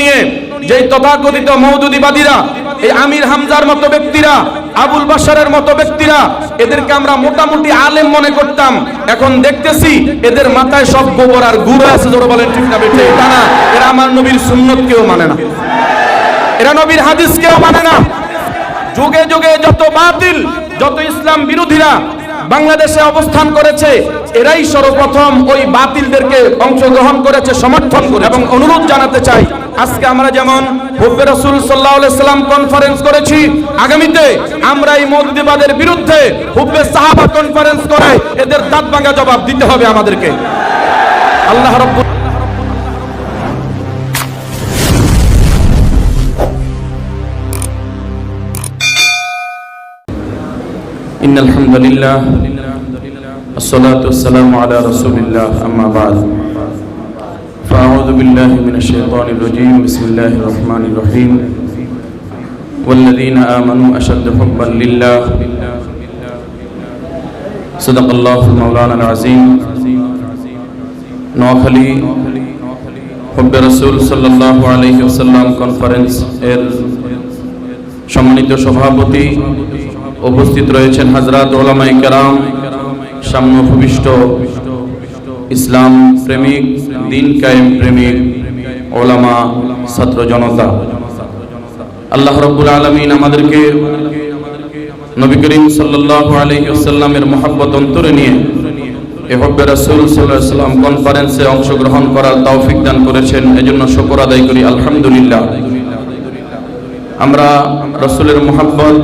নিয়ে যেই তথাকথিত মৌদুদিবাদীরা, এই আমির হামজার মতো ব্যক্তিরা, আবুল বাশারের মতো ব্যক্তিরা, এদেরকে আমরা মোটামুটি আলেম মনে করতাম। এখন দেখতেছি এদের মাথায় সব গোবর আর গুড় আছে, জোরে বলেন ঠিক না বেঠে? এটা না, এরা আমার নবীর সুন্নত কেউ মানে না। এরা নবীর হাদিস কেউ মানে না। যুগে যুগে যত বাতিল, যত ইসলাম বিরোধীরা বাংলাদেশে অবস্থান করেছে এরাই সর্বপ্রথম ওই বাতিলদেরকে অংশগ্রহণ করেছে সমর্থন করে এবং অনুরোধ জানাতে চাই আজকে আমরা যেমন হুব্বে রসুল সাল্লাহ সাল্লাম কনফারেন্স করেছি আগামীতে আমরা এই মৌদুদিবাদের বিরুদ্ধে হুব্বে সাহাবা কনফারেন্স করে এদের দাঁত ভাঙা জবাব দিতে হবে আমাদেরকে আল্লাহ রব্বুল إن الحمد لله الصلاة والسلام على رسول الله أما بعد فأعوذ بالله من الشيطان الرجيم بسم الله الرحمن الرحيم والذين آمنوا أشد حبا لله صدق الله مولانا العظيم নোয়াখালী হব্বে রসুল সাল্লাহ আলহি ওসাল্লাম কনফারেন্স এর সম্মানিত সভাপতি উপস্থিত রয়েছেন হাজরাত ওলামাই কেরাম সামনে ভূমিষ্ঠ ইসলাম প্রেমিক, দিন কায়েম প্রেমিক, ওলামা, ছাত্র জনতা। আল্লাহ রব্বুল আলমিন আমাদেরকে নবী করিম সাল্লাহ আলহিউসাল্লামের মহাব্বত অন্তরে নিয়ে এহব্বে রাসুল সাল্লাম কনফারেন্সে অংশগ্রহণ করার তৌফিক দান করেছেন। এজন্য শকর আদায় করি, আলহামদুলিল্লাহ। আমরা রসুলের মোহাব্বত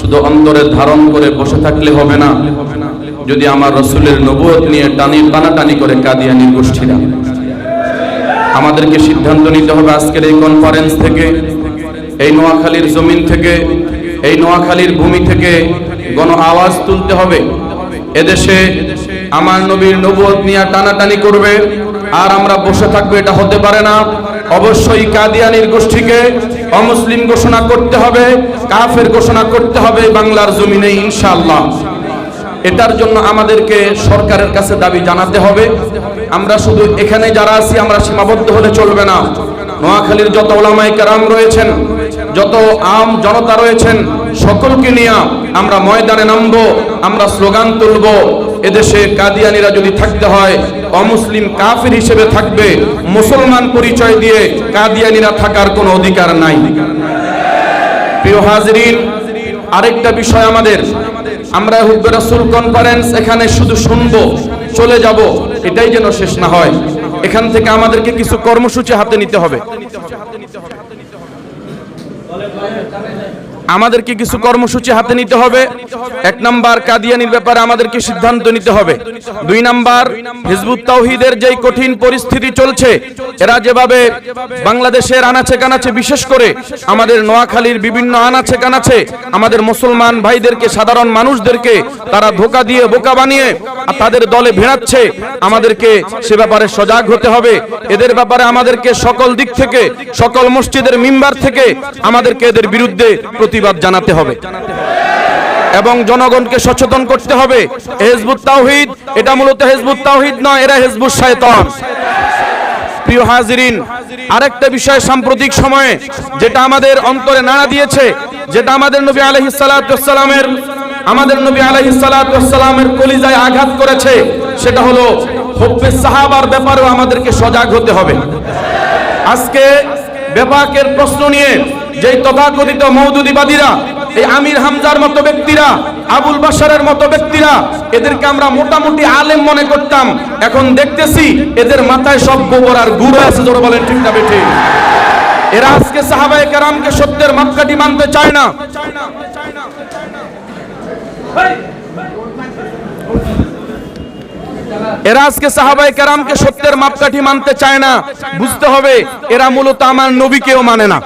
শুধু অন্তরে ধারণ করে বসে থাকলে হবে না। যদি আমার রসুলের নবুয়ত নিয়ে টানি টানাটানি করে কাদিয়ানির গোষ্ঠীরা আমাদেরকে সিদ্ধান্ত নিতে হবে আজকের এই কনফারেন্স থেকে। এই নোয়াখালীর জমিন থেকে, এই নোয়াখালীর ভূমি থেকে গণ আওয়াজ তুলতে হবে। এদেশে আমার নবীর নবুয়ত নিয়ে টানাটানি করবে, আর আমরা বসে থাকব এটা হতে পারে না। অবশ্যই কাদিয়ানির গোষ্ঠীকে অমুসলিম ঘোষণা করতে হবে, কাফের ঘোষণা করতে হবে বাংলার জমিনে ইনশাআল্লাহ। এটার জন্য আমাদেরকে সরকারের কাছে দাবি জানাতে হবে। আমরা শুধু এখানে যারা আছি, আমরা সীমাবদ্ধ হলে চলবে না। নোয়াখালীর যত ওলামাই কারাম রয়েছেন, যত আম জনতা রয়েছেন, সকলকে নিয়ে আমরা ময়দানে নামবো, আমরা স্লোগান তুলবো। এদেশে কাদিয়ানিরা যদি থাকতে হয়, অমুসলিম কাফির হিসেবে থাকবে। মুসলমান পরিচয় দিয়ে কাদিয়ানিরা থাকার কোনো অধিকার নাই। প্রিয় হাজরিন, আরেকটা বিষয় আমাদের। আমরা হুব্বে রাসুল কনফারেন্স এখানে শুধু শুনব, চলে যাব, এটাই যেন শেষ না হয়। এখান থেকে আমাদেরকে কিছু কর্মসূচি হাতে নিতে হবে। আমাদেরকে কিছু কর্মসূচি হাতে নিতে হবে। এক নাম্বার কাদিয়ানির ব্যাপারে আমাদেরকে সিদ্ধান্ত নিতে হবে। দুই নাম্বার হিজবুত তাওহিদের যেই কঠিন পরিস্থিতি চলছে, এরা যেভাবে বাংলাদেশের আনাচে কানাচে, বিশেষ করে আমাদের নোয়াখালীর বিভিন্ন আনাচে কানাচে, আমাদের মুসলমান ভাইদেরকে, সাধারণ মানুষদেরকে তারা ধোকা দিয়ে, বোকা বানিয়ে তাদের দলে ভেড়াচ্ছে, আমাদেরকে সে ব্যাপারে সজাগ হতে হবে। এদের ব্যাপারে আমাদেরকে সকল দিক থেকে, সকল মসজিদের মিম্বার থেকে আমাদেরকে এদের বিরুদ্ধে প্রতিবাদ জানাতে হবে। এবং জনগণকে সচেতন করতে হবে। হেজবুত তাওহিদ, এটা মূলত হেজবুত তাওহিদ নয়, এরা হেজবুত শয়তান। প্রিয় হাজিরিন, আরেকটা বিষয় সাম্প্রতিক সময়ে যেটা আমাদের অন্তরে নাড়া দিয়েছে, যেটা আমাদের নবী আলাইহিস সালামের আমাদের নবী আলাইহিস সালামের কলিজায় আঘাত করেছে, সেটা হলো হব্বে সাহাবার ব্যাপারেও আমাদেরকে সজাগ হতে হবে। আজকে বেপাকের প্রশ্ন নিয়ে যেই তথাকথিত মৌদুদিবাদীরা, এই আমির হামজার মতো ব্যক্তিরা, আবুল বাশারের মতো ব্যক্তিরা, এদেরকে আমরা মোটামুটি আলেম মনে করতাম। এখন দেখতেছি এদের মাথায় সব গোবর আর গুড় আছে, জোরে বলেন ঠিক না বেঠে? এরা আজকে সাহাবায়ে কেরামকে সত্যের মাপকাঠি মানতে চায় না। এরা আজকে সাহাবাই কেরামকে সত্যের মাপকাঠি মানতে চায় না। বুঝতে হবে, এরা মূলত আমার নবীকেও মানে না।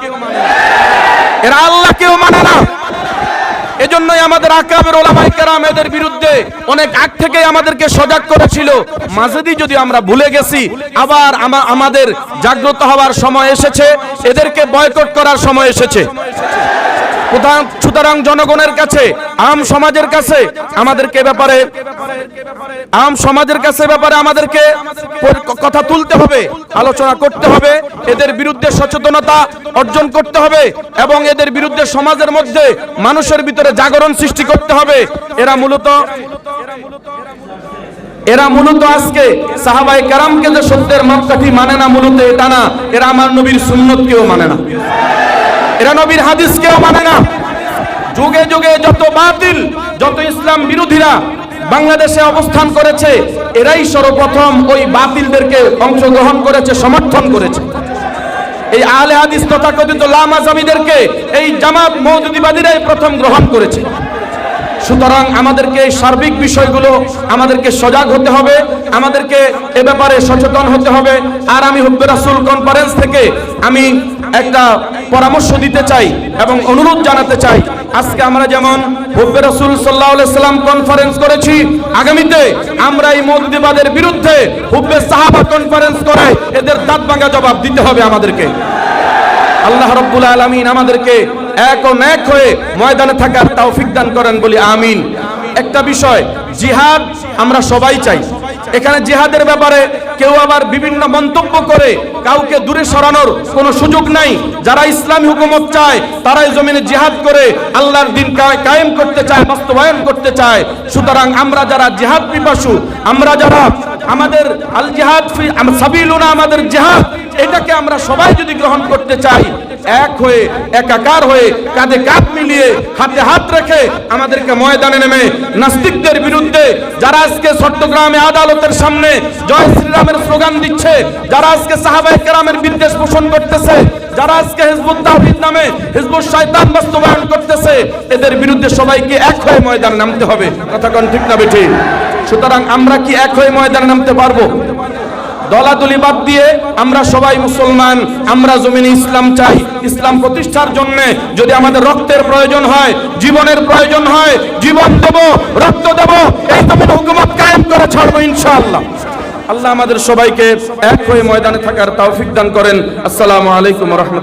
এরা আল্লাহকেও মানে না। এজন্যই আমাদের আকাবের ওলামাই কেরাম এদের বিরুদ্ধে অনেক আগ থেকে আমাদেরকে সজাগ করেছিল। মাঝেদি যদি আমরা ভুলে গেছি, আবার আমাদের জাগ্রত হওয়ার সময় এসেছে, এদেরকে বয়কট করার সময় এসেছে। সুতরাং জনগণের কাছে, আম সমাজের কাছে আমাদেরকে ব্যাপারে, আম সমাজের কাছে ব্যাপারে আমাদেরকে কথা তুলতে হবে, আলোচনা করতে হবে, এদের বিরুদ্ধে সচেতনতা অর্জন করতে হবে এবং এদের বিরুদ্ধে সমাজের মধ্যে মানুষের ভিতরে জাগরণ সৃষ্টি করতে হবে। এরা মূলত এরা মূলত আজকে সাহাবাই কারামকে যে সত্যের মাপকাঠি মানে না মূলত এটা না, এরা আমার নবীর সুন্নতকেও মানে না। এরা নবীর হাদিস কেউ মানে না। যুগে যুগে যত বাতিল, যত ইসলাম বিরোধীরা বাংলাদেশে অবস্থান করেছে, এরাই সর্বপ্রথম ওই বাতিলদেরকে অংশগ্রহণ করেছে, সমর্থন করেছে। এই আলে হাদিস তথাকথিত লামা জমিদেরকে এই জামাত মৌদুদিবাদীরাই প্রথম গ্রহণ করেছে। সুতরাং আমাদেরকে এই সার্বিক বিষয়গুলো, আমাদেরকে সজাগ হতে হবে, আমাদেরকে এ ব্যাপারে সচেতন হতে হবে। আর আমি হুব্বে রাসুল কনফারেন্স থেকে আমি একটা পরামর্শ দিতে চাই এবং অনুরোধ জানাতে চাই। আজকে আমরা যেমন হুব্বে রাসুল সাল্লাহ সাল্লাম কনফারেন্স করেছি, আগামীতে আমরা এই মৌদুদিবাদের বিরুদ্ধে হুব্বে সাহাবা কনফারেন্স করে এদের দাঁত ভাঙা জবাব দিতে হবে আমাদেরকে। আল্লাহ রব্বুল আলমিন আমাদেরকে এক ও ন্যাক হয়ে ময়দানে থাকার তৌফিক দান করেন বলি আমিন। একটা বিষয়, জিহাদ আমরা সবাই চাই। এখানে জিহাদের ব্যাপারে কেউ আবার বিভিন্ন মন্তব্য করে, কাউকে দূরে সরানোর কোনো সুযোগ নাই। যারা ইসলামী হুকুমত চায়, তারাই জমিনে জিহাদ করে, আল্লাহর দিন কায়েম করতে চায়, বাস্তবায়ন করতে চায়। সুতরাং আমরা যারা জিহাদ পিপাসু, আমরা যারা আমাদের আল জিহাদ সাবিলুনা, আমাদের জিহাদ, এটাকে আমরা সবাই যদি গ্রহণ করতে চাই, এক হয়ে, একাকার হয়ে, কাঁধে কাঁধ মিলিয়ে, হাতে হাত রেখে আমাদেরকে ময়দানে নেমে, নাস্তিকদের বিরুদ্ধে, যারা আজকে চট্টগ্রামে আদালতের সামনে জয় শ্রীরামের স্লোগান দিচ্ছে। যারা আজকে সাহাবায় কেরামের বিদ্বেষ পোষণ করতেছে, যারা আজকে হিজবুত তাহিদ নামে হিজবুত শয়তান বাস্তবায়ন করতেছে, এদের বিরুদ্ধে সবাইকে এক হয়ে ময়দানে নামতে হবে। কথা কোন ঠিক না বেঠি? সুতরাং আমরা কি এক হয়ে ময়দানে নামতে পারব? দলাদলি বাদ দিয়ে আমরা সবাই মুসলমান, আমরা জমিনে ইসলাম চাই। ইসলাম প্রতিষ্ঠার জন্য যদি আমাদের রক্তের প্রয়োজন হয়, জীবনের প্রয়োজন হয়, জীবন দেব, রক্ত দেব, এই জমিন হুকুমত কায়েম করে ছাড়বো ইনশাআল্লাহ। আল্লাহ আমাদের সবাইকে এক হয়ে ময়দানে থাকার তৌফিক দান করেন। আসসালামু আলাইকুম রহমতুল্লাহ।